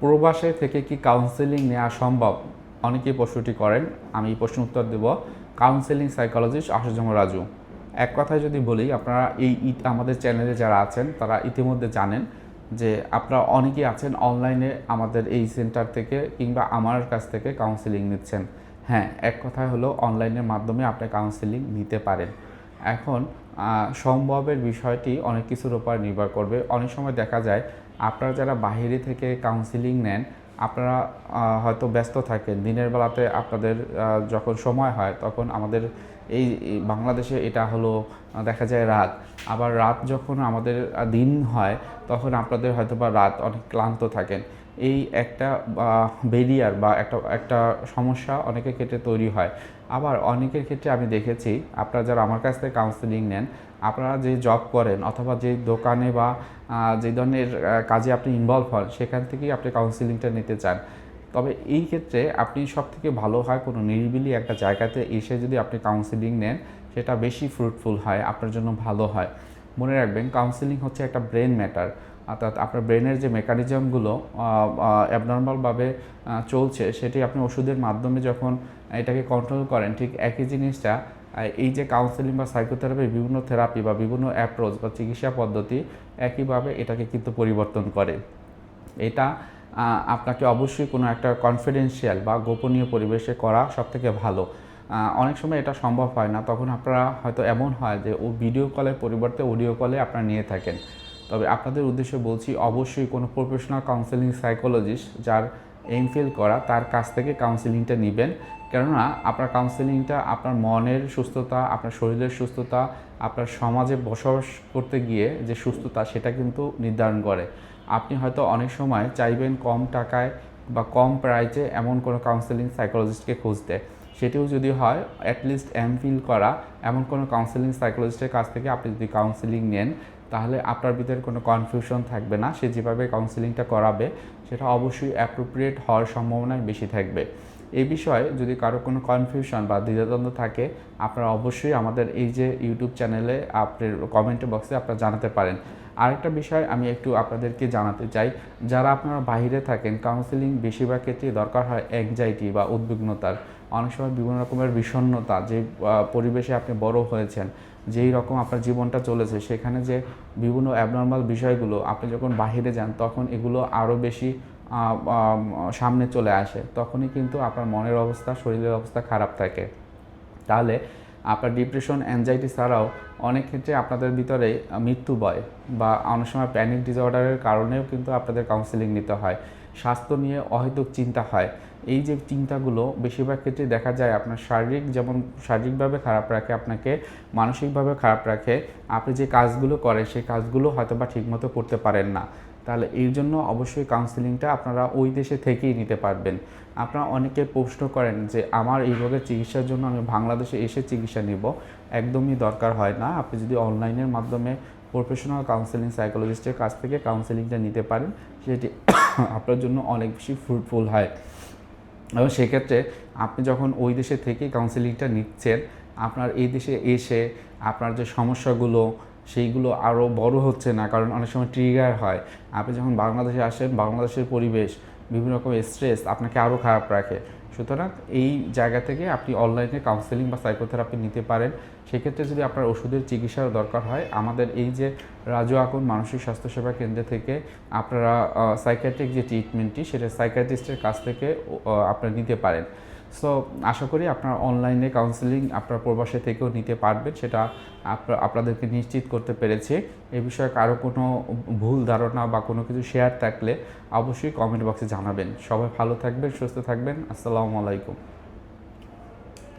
প্রবাসে থেকে কি কাউন্সেলিং নেওয়া সম্ভব? অনেকেই প্রশ্নটি করেন। আমি প্রশ্ন উত্তর দেব। কাউন্সেলিং সাইকোলজিস্ট আশুজম রাজু। এক কথায় যদি বলি, আপনারা এই আমাদের চ্যানেলে যারা আছেন, তারা ইতিমধ্যে জানেন যে আপনারা অনেকেই আছেন অনলাইনে আমাদের এই সেন্টার থেকে কিংবা আমার কাছ থেকে কাউন্সেলিং নিচ্ছেন। হ্যাঁ এক কথায় হলো অনলাইনের মাধ্যমে আপনি কাউন্সেলিং নিতে পারেন। এখন সম্ভবের বিষয়টি অনেক কিছুর উপর নির্ভর করবে। অনেক সময় দেখা যায় আপনারা যারা বাহিরে থেকে কাউন্সিলিং নেন, আপনারা হয়তো ব্যস্ত থাকেন। দিনের বেলাতে আপনাদের যখন সময় হয়, তখন আমাদের এই বাংলাদেশে এটা হলো দেখা যায় রাত। আবার রাত যখন আমাদের দিন হয়, তখন আপনাদের হয়তো বা রাত অনেক ক্লান্ত থাকেন। এই একটা বেরিয়ার বা একটা একটা সমস্যা অনেকের ক্ষেত্রে তৈরি হয়। আবার অনেকের ক্ষেত্রে আমি দেখেছি, আপনারা যারা আমার কাছ থেকে কাউন্সেলিং নেন, আপনারা যে জব করেন অথবা যে দোকানে বা যে ধরনের কাজে আপনি ইনভলভ হন, সেখান থেকেই আপনি কাউন্সিলিংটা নিতে চান। তবে এই ক্ষেত্রে আপনি সব থেকে ভালো হয় কোনো নিরিবিলি একটা জায়গাতে এসে যদি আপনি কাউন্সিলিং নেন, সেটা বেশি ফ্রুটফুল হয়, আপনার জন্য ভালো হয়। মনে রাখবেন কাউন্সিলিং হচ্ছে একটা ব্রেন ম্যাটার অর্থাৎ আপনার ব্রেনের যে মেকানিজমগুলো অ্যাবনর্মালভাবে চলছে, সেটি আপনি ওষুধের মাধ্যমে যখন এটাকে কন্ট্রোল করেন, ঠিক একই জিনিসটা এই যে কাউন্সেলিং বা সাইকোথেরাপি বিভিন্ন থেরাপি বা বিভিন্ন অ্যাপ্রোচ বা চিকিৎসা পদ্ধতি একইভাবে এটাকে কিন্তু পরিবর্তন করে। এটা আপনাকে অবশ্যই কোনো একটা কনফিডেন্সিয়াল বা গোপনীয় পরিবেশে করা সবথেকে ভালো। অনেক সময় এটা সম্ভব হয় না। তখন আপনারা হয়তো এমন হয় যে ও ভিডিও কলের পরিবর্তে অডিও কলে আপনারা নিয়ে থাকেন। তবে আপনাদের উদ্দেশ্যে বলছি, অবশ্যই কোনো প্রফেশনাল কাউন্সেলিং সাইকোলজিস্ট যার এমফিল করা, তার কাছ থেকে কাউন্সেলিংটা নেবেন। কেননা আপনার কাউন্সেলিংটা আপনার মনের সুস্থতা, আপনার শরীরের সুস্থতা, আপনার সমাজে বসবাস করতে গিয়ে যে সুস্থতা, সেটা কিন্তু নির্ধারণ করে। আপনি হয়তো অনেক সময় চাইবেন কম টাকায় বা কম প্রাইজে এমন কোনো কাউন্সেলিং সাইকোলজিস্টকে খুঁজতে। সেটিও যদি হয় অ্যাটলিস্ট এম ফিল করা, এমন কোনো কাউন্সেলিং সাইকোলজিস্টের কাছ থেকে আপনি যদি কাউন্সেলিং নেন, তাহলে আপনার ভিতরে কোনো কনফিউশন থাকবে না। সে যেভাবে কাউন্সেলিংটা করাবে, সেটা অবশ্যই অ্যাপ্রোপ্রিয়েট হওয়ার সম্ভাবনাই বেশি থাকবে। এই বিষয়ে যদি কারও কোনো কনফিউশন বা দ্বিধাদ্বন্দ্ব থাকে, আপনারা অবশ্যই আমাদের এই যে ইউটিউব চ্যানেলে আপনার কমেন্ট বক্সে আপনারা জানাতে পারেন। আরেকটা বিষয় আমি একটু আপনাদেরকে জানাতে চাই। যারা আপনারা বাইরে থাকেন কাউন্সেলিং বেশিরভাগ ক্ষেত্রে দরকার হয় অ্যাংজাইটি বা উদ্বিগ্নতার। অনেক সময় বিভিন্ন রকমের বিষণ্ণতা, যে পরিবেশে আপনি বড় হয়েছেন, যেই রকম আপনার জীবনটা চলেছে, সেখানে যে বিভিন্ন অ্যাবনর্মাল বিষয়গুলো, আপনি যখন বাহিরে যান, তখন এগুলো আরও বেশি সামনে চলে আসে, তখনই কিন্তু আপনার মনের অবস্থা, শরীরের অবস্থা খারাপ থাকে। তাহলে আপনার ডিপ্রেশন অ্যাংজাইটি ছাড়াও অনেক ক্ষেত্রে আপনাদের ভিতরে মৃত্যু ভয় বা অনেক সময় প্যানিক ডিসঅর্ডারের কারণেও কিন্তু আপনাদের কাউন্সেলিং নিতে হয়। স্বাস্থ্য নিয়ে অহেতুক চিন্তা হয়। এই যে চিন্তাগুলো বেশিরভাগ ক্ষেত্রে দেখা যায় আপনার শারীরিক যেমন শারীরিকভাবে খারাপ রাখে, আপনাকে মানসিকভাবে খারাপ রাখে, আপনি যে কাজগুলো করেন সেই কাজগুলো হয়তো বা ঠিকমতো করতে পারেন না। তাহলে এই জন্য অবশ্যই কাউন্সেলিংটা আপনারা ওই দেশে থেকেই নিতে পারবেন। আপনারা অনেকে প্রশ্ন করেন যে, আমার এই রোগের চিকিৎসার জন্য আমি বাংলাদেশে এসে চিকিৎসা নিব? একদমই দরকার হয় না। আপনি যদি অনলাইনের মাধ্যমে প্রফেশনাল কাউন্সেলিং সাইকোলজিস্টের কাছ থেকে কাউন্সেলিংটা নিতে পারেন, সেটি আপনার জন্য অনেক বেশি ফ্রুটফুল হয়। এবং সেক্ষেত্রে আপনি যখন ওই দেশে থেকে কাউন্সেলিংটা নিচ্ছেন, আপনার এই দেশে এসে আপনার যে সমস্যাগুলো সেইগুলো আরও বড় হচ্ছে না, কারণ অনেক সময় ট্রিগার হয়। আপনি যখন বাংলাদেশে আসেন, বাংলাদেশের পরিবেশ, বিভিন্ন রকম স্ট্রেস আপনাকে আরও খারাপ রাখে। সুতরাং এই জায়গা থেকে আপনি অনলাইনে কাউন্সেলিং বা সাইকোথেরাপি নিতে পারেন। সেক্ষেত্রে যদি আপনার ওষুধের চিকিৎসার দরকার হয়, আমাদের এই যে রাজু আকুন মানসিক স্বাস্থ্যসেবা কেন্দ্র থেকে আপনারা সাইকিয়াট্রিক যে ট্রিটমেন্টটি সেটা সাইকিয়াট্রিস্টের কাছ থেকে আপনারা নিতে পারেন। সো আশা করি আপনার অনলাইনে কাউন্সেলিং আপনার প্রবাসে থেকেও নিতে পারবেন। সেটা আপনাদেরকে নিশ্চিত করতে পেরেছি। এ বিষয়ে কারও কোনো ভুল ধারণা বা কোনো কিছু শেয়ার থাকলে অবশ্যই কমেন্ট বক্সে জানাবেন। সবাই ভালো থাকবেন, সুস্থ থাকবেন। আসসালামু আলাইকুম।